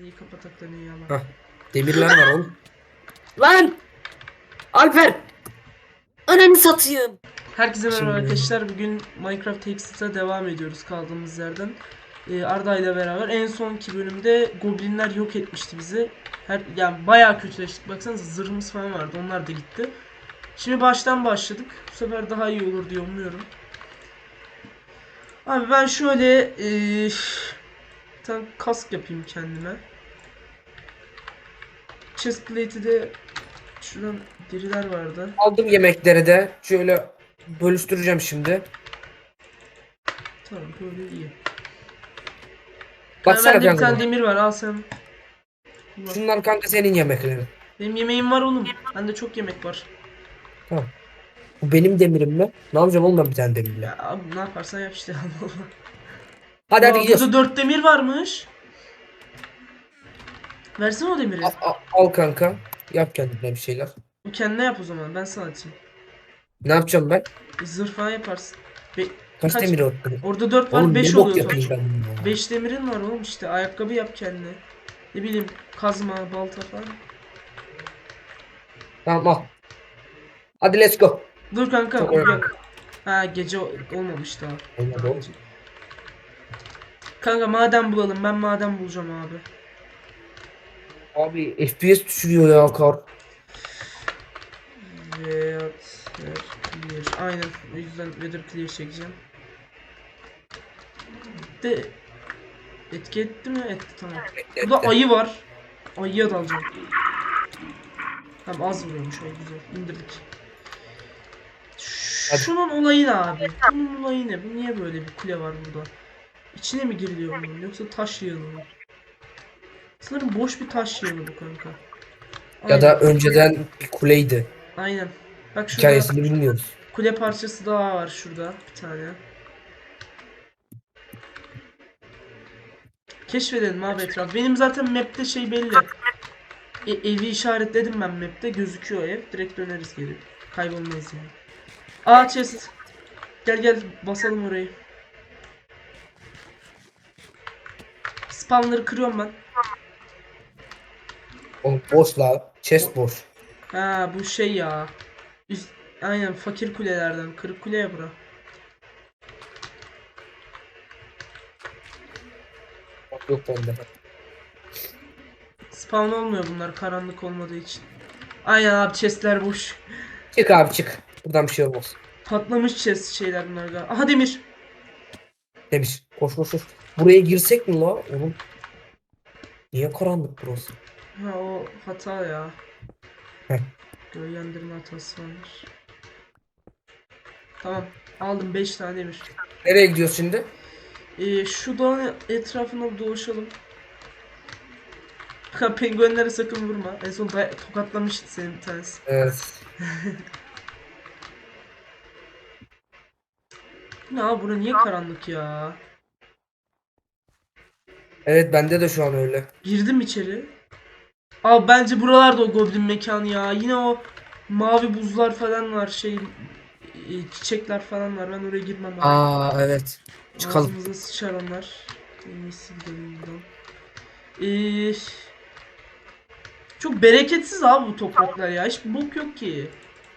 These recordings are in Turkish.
Neyi kapatak da neyi yalan. Hah. Demirler var oğlum. Lan! Alper! Ananı satayım. Herkese merhaba Şimdi- arkadaşlar. Bugün Minecraft Exit'a devam ediyoruz kaldığımız yerden. Ee, Arda ile beraber en sonki bölümde goblinler yok etmişti bizi. Her yani bayağı kötüleştik. Baksanıza zırhımız falan vardı. Onlar da gitti. Şimdi baştan başladık. Bu sefer daha iyi olur diye umuyorum. Abi ben şöyle ee, tane kask yapayım kendime. Chestplate'i de şuradan deriler vardı. Aldım yemekleri de. Şöyle bölüştüreceğim şimdi. Tamam böyle iyi. Baksana Bende bir kanka. tane demir var al sen. Bak, Şunlar kanka senin yemeklerin. Benim yemeğim var oğlum. Bende çok yemek var. Tamam. Bu benim demirim mi? Ne yapacağım oğlum ben bir tane demirle? Ya abi ne yaparsan yap işte Allah Allah. Hadi hadi Aa, gidiyoruz. Burada dört demir varmış. Versene o demiri. Al, al- al kanka. Yap kendine bir şeyler. Bu kendine yap o zaman ben sana atayım. Ne yapacağım ben? Zırh falan yaparsın. Be- Kaç, Kaç? demir attım? Orada dört var Oğlum beş ne bok oluyor yapayım sonuç. ben bunu ya? Beş demirin var oğlum işte ayakkabı yap kendine. Ne bileyim kazma, balta falan. Tamam al. Hadi let's go. Dur kanka Çok uyuyak. Ha gece olmamış daha. Olmadı oğlum. Kanka maden bulalım. Ben maden bulacağım abi. Abi FPS düşürüyor ya kar. Weather clear. Aynen. O yüzden weather clear çekeceğim. De etki etti mi? Etti tamam. Burada ayı var. Ayıya dalacağım. Tamam az vuruyormuş o güzel. İndirdik. Hadi. Şunun olayı ne abi? Bunun olayı ne? Niye böyle bir kule var burada? İçine mi giriliyor bunun yoksa taş yığını mı? Sanırım boş bir taş yığını bu kanka. Ya da Aynen. önceden bir kuleydi. Aynen. Bak şurada Hikayesini bilmiyoruz. kule parçası daha var şurada bir tane. Keşfedelim abi etraf. Benim zaten map'te şey belli. E, evi işaretledim ben map'te gözüküyor ev. Direkt döneriz geri. Kaybolmayız yani. Aa chest. Gel gel basalım orayı. Spawnları kırıyorum ben. Oğlum boş la. Chest boş. Ha bu şey ya. Üst, aynen fakir kulelerden. Kırık kule ya bura. Bak Yok bende. Spawn olmuyor bunlar karanlık olmadığı için. Aynen abi chestler boş. Çık abi çık. Buradan bir şey olmaz. Patlamış chest şeyler bunlar galiba. Aha demir. Demiş. Koş koş koş. Buraya girsek mi la? Oğlum. Niye karanlık burası? Ha o hata ya. Heh. Gölgelendirme hatası varmış. Tamam. Aldım 5 tane demir. Nereye gidiyoruz şimdi? Ee, şu dağın etrafında dolaşalım. Ha penguenlere sakın vurma. En son tokatlamıştı senin bir tanesi. Evet. Ne abi bura niye karanlık ya? Evet bende de şu an öyle. Girdim içeri. Abi bence buralarda o goblin mekanı ya. Yine o mavi buzlar falan var şey e, çiçekler falan var. Ben oraya girmem abi. Aa evet. Çıkalım. Ağzımıza sıçar onlar. En iyisi gidelim buradan. Ee, çok bereketsiz abi bu topraklar ya. Hiç bok yok ki.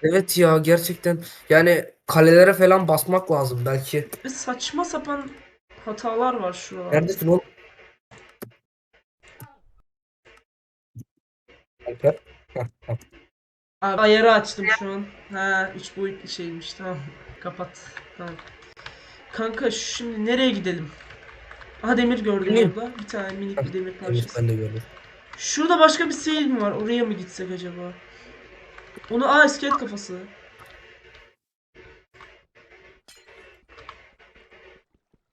Evet ya gerçekten. Yani kalelere falan basmak lazım belki. Ve saçma sapan hatalar var şuralarda. Neredesin oğlum? Alper. Abi ayarı açtım şu an. Ha 3 boyutlu şeymiş tamam. Kapat. Tamam. Kanka şimdi nereye gidelim? Aha demir gördüm Bilmiyorum. orada. Bir tane minik bir demir Evet parçası. ben de gördüm. Şurada başka bir seyir mi var? Oraya mı gitsek acaba? Onu aa iskelet kafası.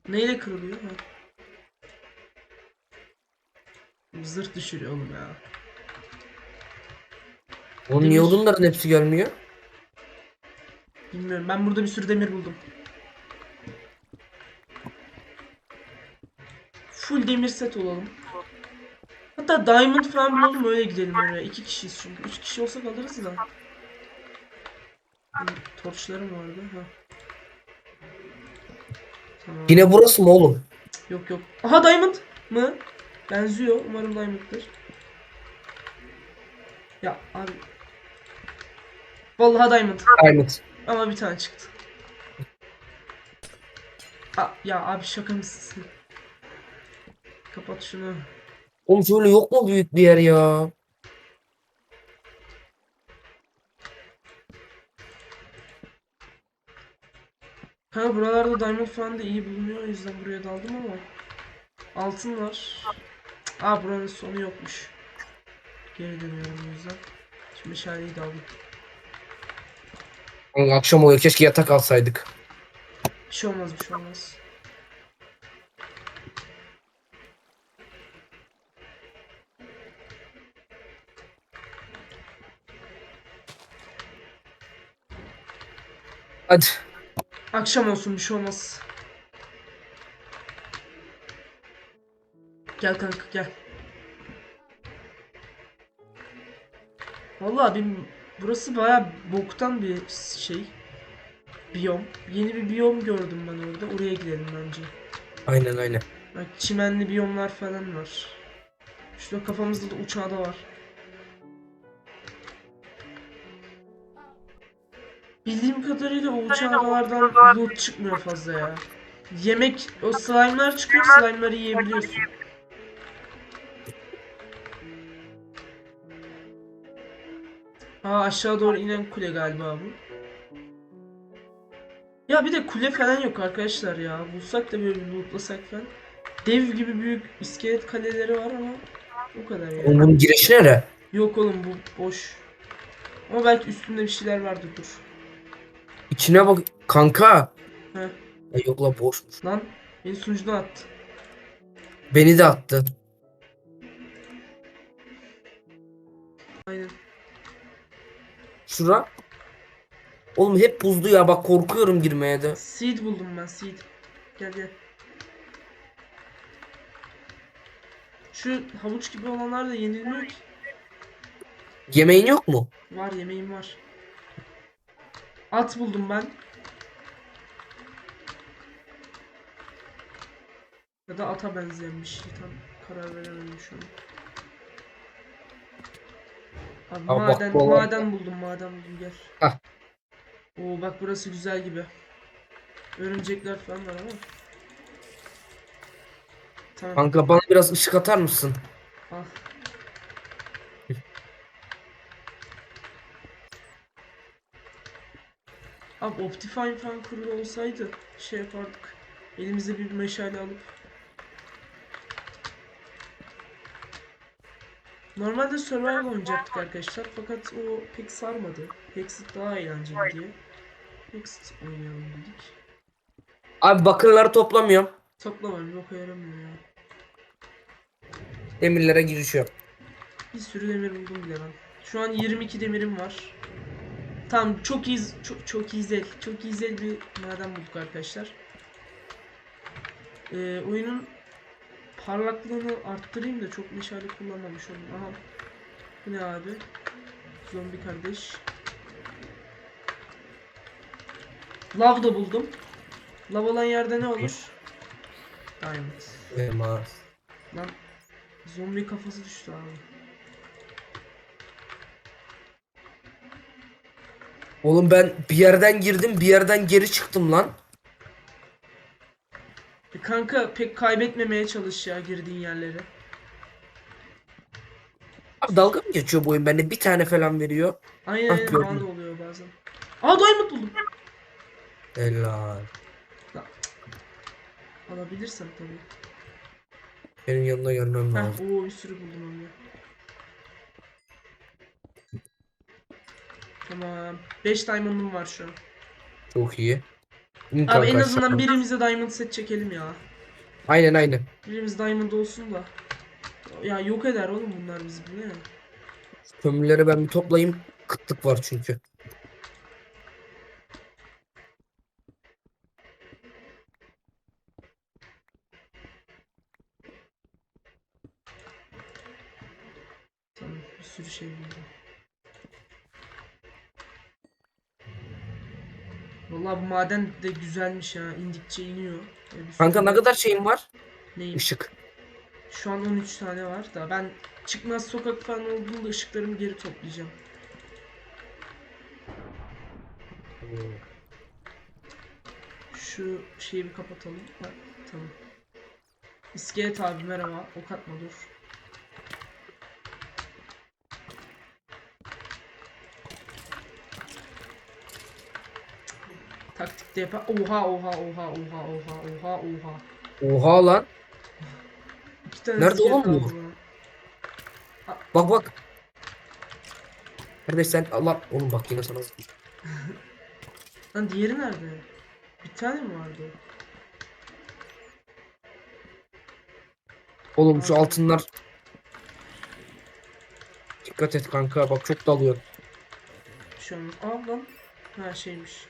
Neyle kırılıyor? Ha. Zırh düşürüyor oğlum ya. Oğlum niye Demir. odunların hepsi gelmiyor? Bilmiyorum. Ben burada bir sürü demir buldum. Full demir set olalım. Hatta diamond falan bulalım öyle gidelim oraya. İki kişiyiz çünkü. Üç kişi olsak alırız da. Benim Torçlarım vardı. Ha. Tamam. Yine burası mı oğlum? Yok yok. Aha diamond mı? Benziyor. Umarım diamond'dır. Ya abi. Vallahi diamond. Diamond. Ama bir tane çıktı. Aa, ya abi şaka mısın? Kapat şunu. Oğlum şöyle yok mu büyük bir yer ya? Ha buralarda diamond falan da iyi bulunuyor o yüzden buraya daldım ama altın var. Aa buranın sonu yokmuş. Geri dönüyorum o yüzden. Şimdi meşaleyi de aldım. Oğlum akşam oluyor keşke yatak alsaydık. Bir şey olmaz bir şey olmaz. Hadi. Akşam olsun bir şey olmaz. Gel kanka gel. Vallahi bir burası baya boktan bir şey. Biyom. Yeni bir biyom gördüm ben orada. Oraya gidelim bence. Aynen aynen. Bak çimenli biyomlar falan var. Şurada kafamızda da uçağı da var. Bildiğim kadarıyla o uçağlardan loot çıkmıyor fazla ya. Yemek, o slime'lar çıkıyor, slime'ları yiyebiliyorsun. Aa aşağı doğru inen kule galiba bu. Ya bir de kule falan yok arkadaşlar ya. Bulsak da böyle bir lootlasak falan. Dev gibi büyük iskelet kaleleri var ama o kadar ya. Oğlum bunun girişi nere? Yok oğlum bu boş. Ama belki üstünde bir şeyler vardır dur. İçine bak kanka. Heh. Ya yok la boşmuş. Lan beni sunucudan attı. Beni de attı. Aynen. Şura. Oğlum hep buzlu ya bak korkuyorum girmeye de. Seed buldum ben seed. Gel gel. Şu havuç gibi olanlar da yenilmiyor ki. Yemeğin yok mu? Var yemeğim var. At buldum ben. Ya da ata benzeyen bir şey tam karar veremedim şu an. Abi Abi bak maden, bu maden buldum maden buldum gel. Hah. Oo bak burası güzel gibi. Örümcekler falan var ama. Tamam. Kanka bana biraz ışık atar mısın? Al. Abi Optifine falan kurulu olsaydı şey yapardık. Elimize bir meşale alıp. Normalde survival oynayacaktık arkadaşlar fakat o pek sarmadı. Hexit daha eğlenceli diye. Hexit oynayalım dedik. Abi bakırları toplamıyorum. Toplamam yok yaramıyor ya. Demirlere girişiyorum. Bir sürü demir buldum bile ben. Şu an 22 demirim var. Tamam çok iyi çok çok güzel. Çok güzel bir maden bulduk arkadaşlar. Ee, oyunun parlaklığını arttırayım da çok meşale kullanmamış olayım. Aha. Bu ne abi? Zombi kardeş. Lav da buldum. Lav olan yerde ne olur? Diamond. Elmas. Lan zombi kafası düştü abi. Oğlum ben bir yerden girdim bir yerden geri çıktım lan. E kanka pek kaybetmemeye çalış ya girdiğin yerleri. Abi dalga mı geçiyor bu oyun bende bir tane falan veriyor. Aynen Ah, aynen gördüm. bana da oluyor bazen. Aa diamond buldum. Helal. Alabilirsem tabii. Benim yanına gelmem lazım. Heh, oo bir sürü buldum de. Tamam. 5 diamond'um var şu an. Çok iyi. İn Abi en azından birimize diamond set çekelim ya. Aynen aynen. Birimiz diamond olsun da. Ya yok eder oğlum bunlar bizi bu ne? Kömürleri ben bir toplayayım. Kıtlık var çünkü. Tamam bir sürü şey buldum. Vallahi bu maden de güzelmiş ya. indikçe iniyor. Bir Kanka ne kadar şeyim var? Neyim? Işık. Şu an 13 tane var da ben çıkmaz sokak falan olduğunda ışıklarımı geri toplayacağım. Şu şeyi bir kapatalım. Ha, tamam. İskelet abi merhaba. Ok atma dur. Yapar. Oha oha oha oha oha oha oha. Oha lan. İki tane Nerede iskelet oğlum bu? kaldı lan. Bak bak. Kardeş sen Allah oğlum bak yine sana Lan diğeri nerede? Bir tane mi vardı? Oğlum şu altınlar Dikkat et kanka bak çok dalıyor. Şu an. Aa lan. Ha şeymiş.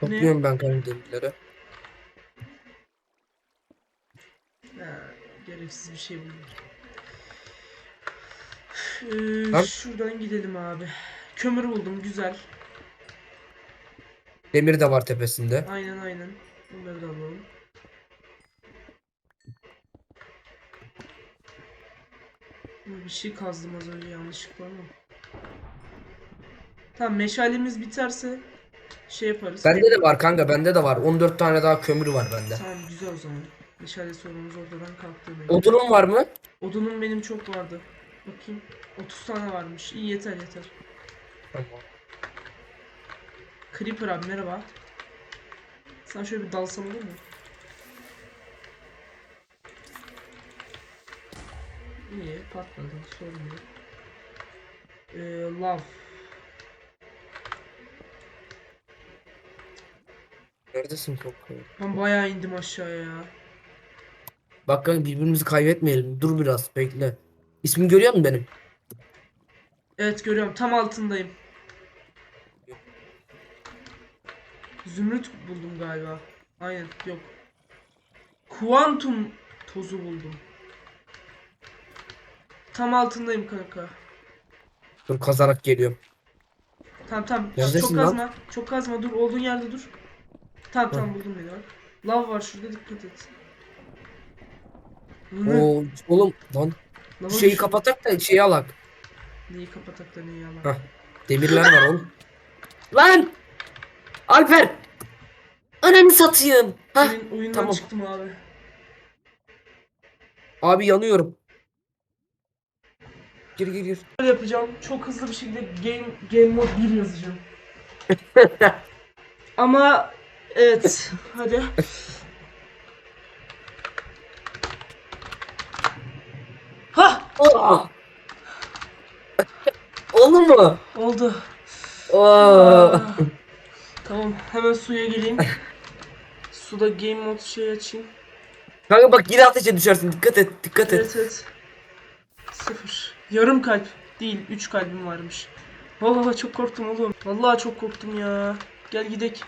Topluyorum ben kanka demirleri. Ha, gereksiz bir şey buldum. Lan. Ee, şuradan gidelim abi. Kömür buldum güzel. Demir de var tepesinde. Aynen aynen. Bunları da alalım. Bir şey kazdım az önce yanlışlıkla ama. Tamam meşalemiz biterse şey yaparız. Bende de var kanka bende de var. 14 tane daha kömür var bende. Tamam güzel o zaman. Meşale sorunumuz ortadan kalktı. demek. Odunun var mı? Odunum benim çok vardı. Bakayım. 30 tane varmış. İyi yeter yeter. Tamam. Creeper abi merhaba. Sen şöyle bir dalsam olur mu? İyi patladı sorun yok. Ee, love. Neredesin kanka? Ben bayağı indim aşağıya ya. Bak kanka birbirimizi kaybetmeyelim. Dur biraz bekle. İsmini görüyor musun benim? Evet görüyorum tam altındayım. Zümrüt buldum galiba. Aynen yok. Kuantum tozu buldum. Tam altındayım kanka. Dur kazarak geliyorum. Tamam tamam. Neredesin çok lan? kazma. Çok kazma. Dur olduğun yerde dur. Tamam tamam buldum beni. Lav var şurada dikkat et. Oo, oğlum lan lava şeyi düş- kapatak da şeyi alak. Neyi kapatak da neyi yalan. Hah. Demirler var oğlum. Lan! Alper! Ananı satayım. Hah. Senin oyundan tamam. çıktım abi. Abi yanıyorum. Gir gir gir. Böyle yapacağım. Çok hızlı bir şekilde game game mode 1 yazacağım. Ama evet. Hadi. Ha! Aa! Oldu mu? Oldu. Aa. Tamam hemen suya geleyim. Suda game mode şey açayım. Kanka bak yine ateşe düşersin. Dikkat et, dikkat et. Evet evet. Sıfır. Yarım kalp değil. Üç kalbim varmış. Vallahi çok korktum oğlum. Vallahi çok korktum ya. Gel gidek.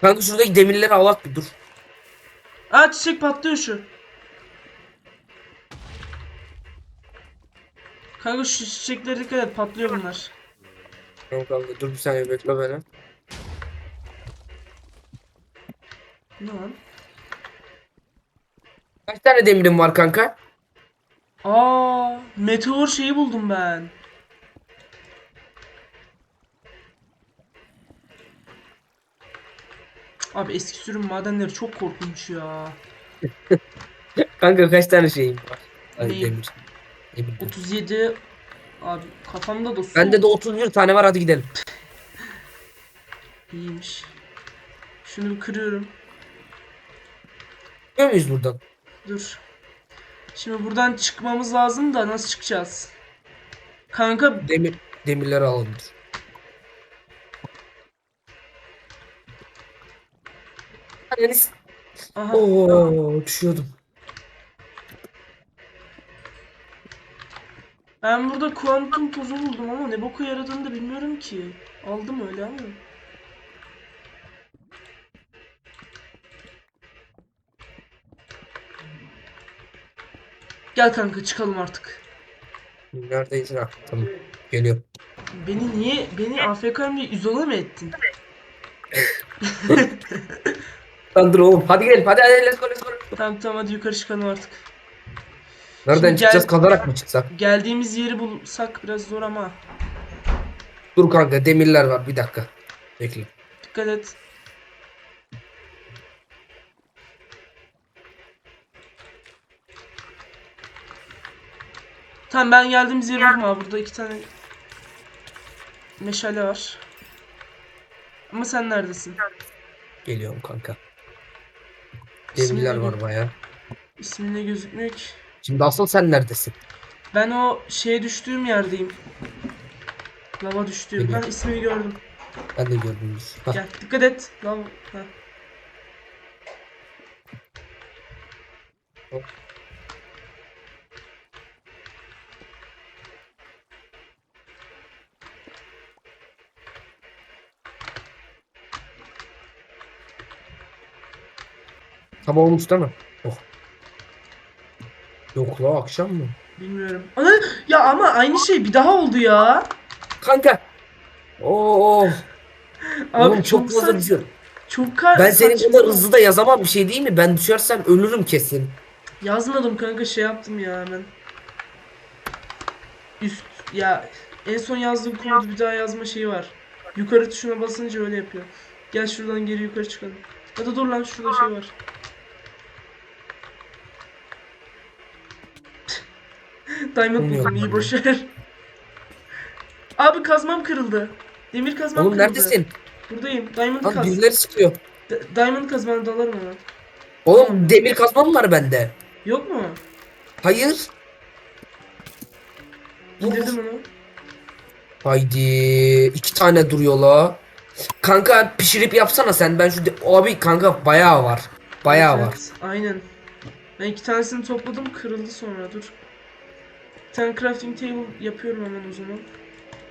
Kanka şuradaki demirleri alak bir dur. Aa çiçek patlıyor şu. Kanka şu çiçeklere dikkat et patlıyor bunlar. Tamam kanka dur bir saniye bekle beni. Ne lan? Kaç tane demirin var kanka? Aa meteor şeyi buldum ben. Abi eski sürüm madenleri çok korkunç ya. Kanka kaç tane şeyim var? Ay Neyi? demir. Demir, demir. 37 abi kafamda da su Bende de 31 tane var hadi gidelim. iyiymiş. Şunu bir kırıyorum. Çıkıyor muyuz buradan? Dur. Şimdi buradan çıkmamız lazım da nasıl çıkacağız? Kanka Demir demirleri alalım dur. Aha, Oo düşüyordum. ben burada kuantum tozu buldum ama ne boku yaradığını da bilmiyorum ki. Aldım öyle ama. Gel kanka çıkalım artık. Neredeyiz ha? Tamam. Geliyorum. Beni niye beni AFK'm diye izole mi ettin? Lan dur oğlum. Hadi gidelim. Hadi hadi let's go let's go. Tamam tamam hadi yukarı çıkalım artık. Nereden Şimdi çıkacağız? gel- Kazarak mı çıksak? Geldiğimiz yeri bulsak biraz zor ama. Dur kanka demirler var bir dakika. Bekle. Dikkat et. Tamam ben geldiğimiz yeri buldum abi. Burada iki tane meşale var. Ama sen neredesin? Geliyorum kanka. İsmi Demirler ne? var baya. İsmin ne gözükmüyor ki. Şimdi asıl sen neredesin? Ben o şeye düştüğüm yerdeyim. Lava düştüğüm. Geliyor. Ben ismini gördüm. Ben de gördüm. Hah, Gel dikkat et. Lava. Ha. Sabah olmuş değil mi? Oh. Yok la akşam mı? Bilmiyorum. Ana, ya ama aynı şey bir daha oldu ya. Kanka. Oo. Abi Oğlum çok fazla saç- düşüyor. Çok kar Ben senin kadar hızlı da yazamam bir şey değil mi? Ben düşersem ölürüm kesin. Yazmadım kanka şey yaptım ya hemen. Üst ya en son yazdığım kodu bir daha yazma şeyi var. Yukarı tuşuna basınca öyle yapıyor. Gel şuradan geri yukarı çıkalım. Ya da dur lan şurada şey var. Diamond buldum iyi boşver. Abi kazmam kırıldı. Demir kazmam Oğlum kırıldı. neredesin? Buradayım. Diamond Lan kaz. birileri sıkıyor. D- Diamond kazmana dalarım ona. Oğlum demir kazmam var bende. Yok mu? Hayır. İndirdim onu. Haydi. iki tane duruyor la. Kanka pişirip yapsana sen. Ben şu de- abi kanka bayağı var. Bayağı Evet, var. evet, Aynen. Ben iki tanesini topladım kırıldı sonra dur. Tane crafting table yapıyorum hemen o zaman.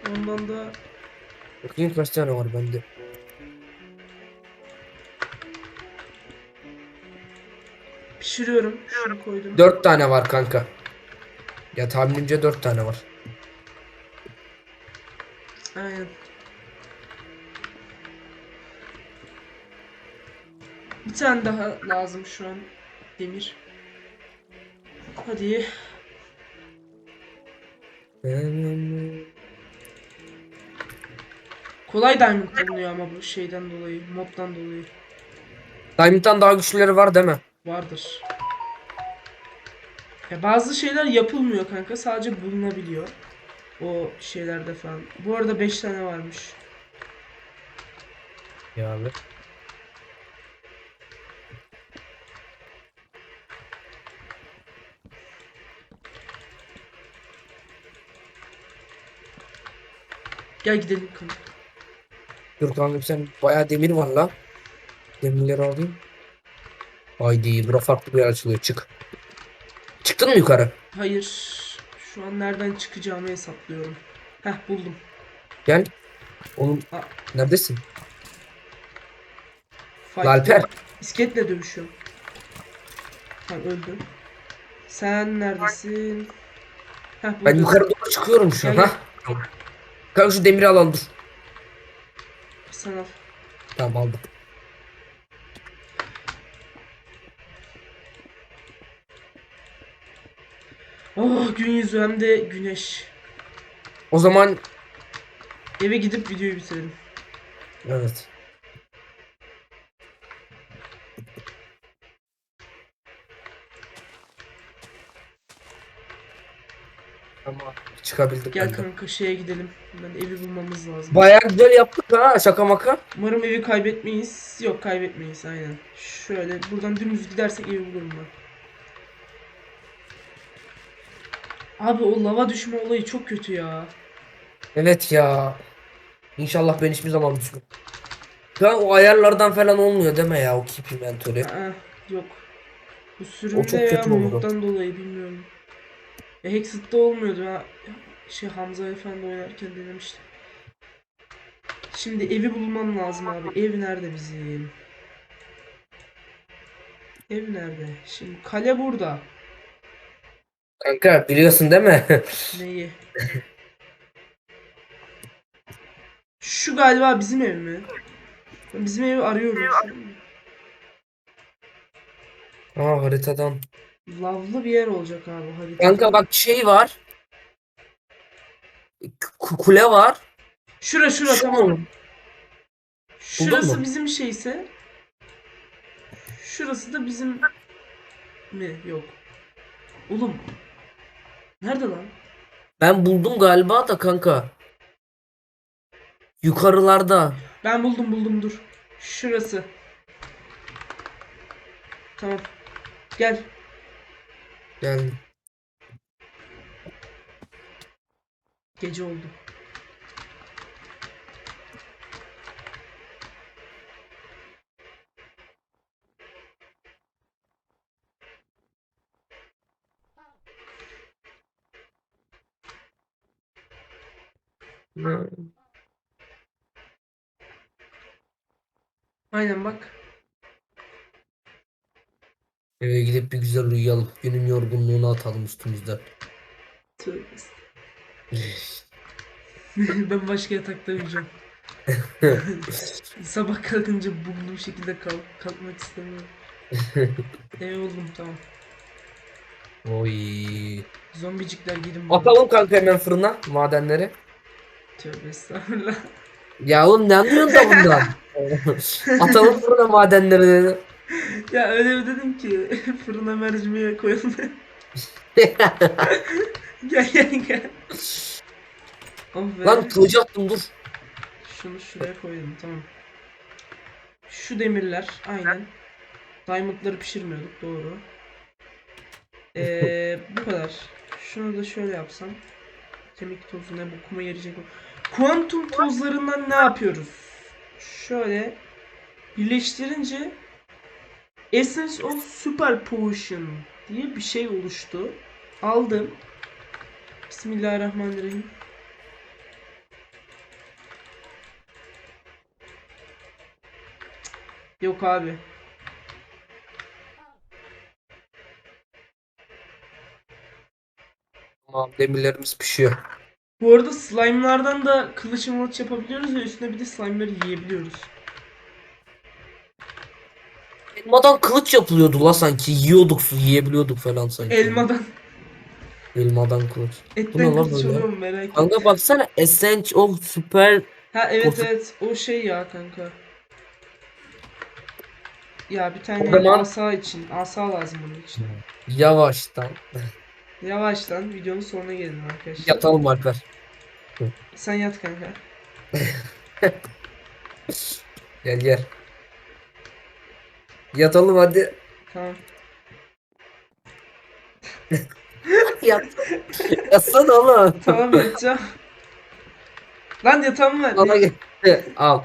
Ondan da Bakayım kaç tane var bende. pişiriyorum. Şunu koydum. Dört tane var kanka. Ya tahminimce dört tane var. Aynen. Bir tane daha lazım şu an. Demir. Hadi. Kolay diamond bulunuyor ama bu şeyden dolayı, moddan dolayı. Diamond'dan daha güçlüleri var değil mi? Vardır. Ya bazı şeyler yapılmıyor kanka. Sadece bulunabiliyor. O şeylerde falan. Bu arada 5 tane varmış. Ya abi. Gel gidelim kanka. Dur kanka sen bayağı demir var la. Demirleri alayım. Haydi bura farklı bir yer açılıyor çık. Çıktın mı yukarı? Hayır. Şu an nereden çıkacağımı hesaplıyorum. Heh buldum. Gel. Oğlum Aa. neredesin? Fight. Alper. İskeletle dövüşüyorum. Tamam öldüm. Sen neredesin? Heh Ben yukarı doğru çıkıyorum şu an. Ha? Kanka şu demiri alan dur. Sen al. Tamam aldım. Oh gün yüzü hem de güneş. O zaman Eve gidip videoyu bitirelim. evet. Tamam çıkabildim Gel ben de. kanka şeye gidelim. Hemen evi bulmamız lazım. Bayağı güzel yaptık ha şaka maka. Umarım evi kaybetmeyiz. Yok kaybetmeyiz aynen. Şöyle buradan dümdüz gidersek evi bulurum ben. Abi o lava düşme olayı çok kötü ya. Evet ya. İnşallah ben hiçbir zaman düşmem. Ya o ayarlardan falan olmuyor deme ya o keep inventory. Aa, yok. Bu sürümde ya dolayı bilmiyorum. Ya Hexit'te olmuyordu ya. Şey Hamza Efendi oynarken denemiştim. Şimdi evi bulmam lazım abi. Ev nerede bizim? Ev nerede? Şimdi kale burada. Kanka biliyorsun değil mi? Neyi? Şu galiba bizim ev mi? Ben bizim evi arıyorum. Aa haritadan. Lavlı bir yer olacak abi harita. Kanka bak şey var. K- kule var. Şura şura Şu tamam. mu? Şurası mu? bizim şeyse şurası da bizim mi? Yok. Oğlum. Nerede lan? Ben buldum galiba da kanka. Yukarılarda. Ben buldum buldum dur. Şurası. Tamam. Gel. Yani Gece oldu. Aynen bak. Eve gidip bir güzel uyuyalım. Günün yorgunluğunu atalım üstümüzden. Tövbe ben başka yatakta uyuyacağım. Sabah kalkınca bir şekilde kalk kalkmak istemiyorum. Ev oldum tamam. Oy. Zombicikler bana. Atalım kanka hemen fırına madenleri. Tövbe estağfurullah. Ya oğlum ne anlıyorsun da bundan? Atalım fırına madenleri dedi. Ya öyle bir dedim ki fırına mercimeğe koyalım. gel gel gel. Be. Lan kılıcı attım dur. Şunu şuraya koydum tamam. Şu demirler aynen. Diamondları pişirmiyorduk doğru. Ee, bu kadar. Şunu da şöyle yapsam. Kemik tozu ne bokuma yarayacak? Kuantum tozlarından ne yapıyoruz? Şöyle birleştirince Essence of Super Potion diye bir şey oluştu. Aldım. Bismillahirrahmanirrahim. Yok abi. Tamam demirlerimiz pişiyor. Bu arada slime'lardan da kılıç mılıç yapabiliyoruz ve üstüne bir de slime'ları yiyebiliyoruz. Elmadan kılıç yapılıyordu la sanki. Yiyorduk, yiyebiliyorduk falan sanki. Elmadan. Elmadan kılıç. Bu ne Etten lan kılıç böyle? oluyor mu merak ettim. Kanka baksana Essence of Super Ha evet evet o şey ya kanka. Ya bir tane O zaman- asa için. Asa lazım bunun için. yavaştan Yavaştan videonun sonuna gelin arkadaşlar. yatalım Alper. Sen yat kanka. Gel gel. Yatalım hadi. Tamam. Yat. Yatsana oğlum. Tamam yatacağım. Lan yatağımı ver. Bana gel. Al.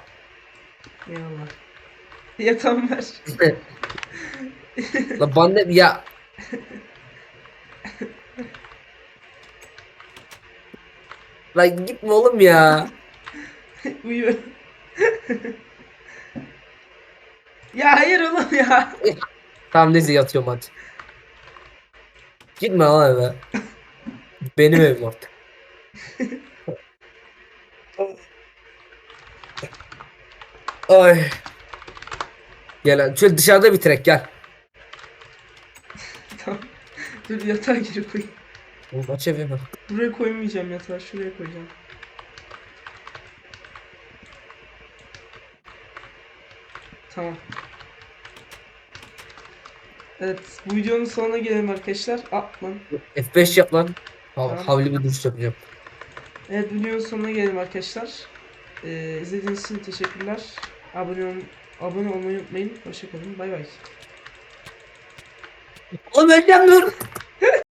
Eyvallah. Yatağımı ver. La bana ya. Lan gitme oğlum ya. Uyu. Ya hayır oğlum ya. Tamam neyse yatıyorum hadi. Gitme lan eve. Benim evim artık. Ay. Gel lan. Şöyle dışarıda bitirek gel. tamam. Dur yatağa geri koy. Oğlum aç evimi. Buraya koymayacağım yatağı. Şuraya koyacağım. Tamam. Evet, bu videonun sonuna gelelim arkadaşlar. Aa, lan. F5 yap lan. Tamam. Havli bir duruş yapacağım. Evet, videonun sonuna gelelim arkadaşlar. Ee, izlediğiniz için teşekkürler. Abone, ol abone olmayı unutmayın. Hoşçakalın. Bay bay. Oğlum öleceğim dur.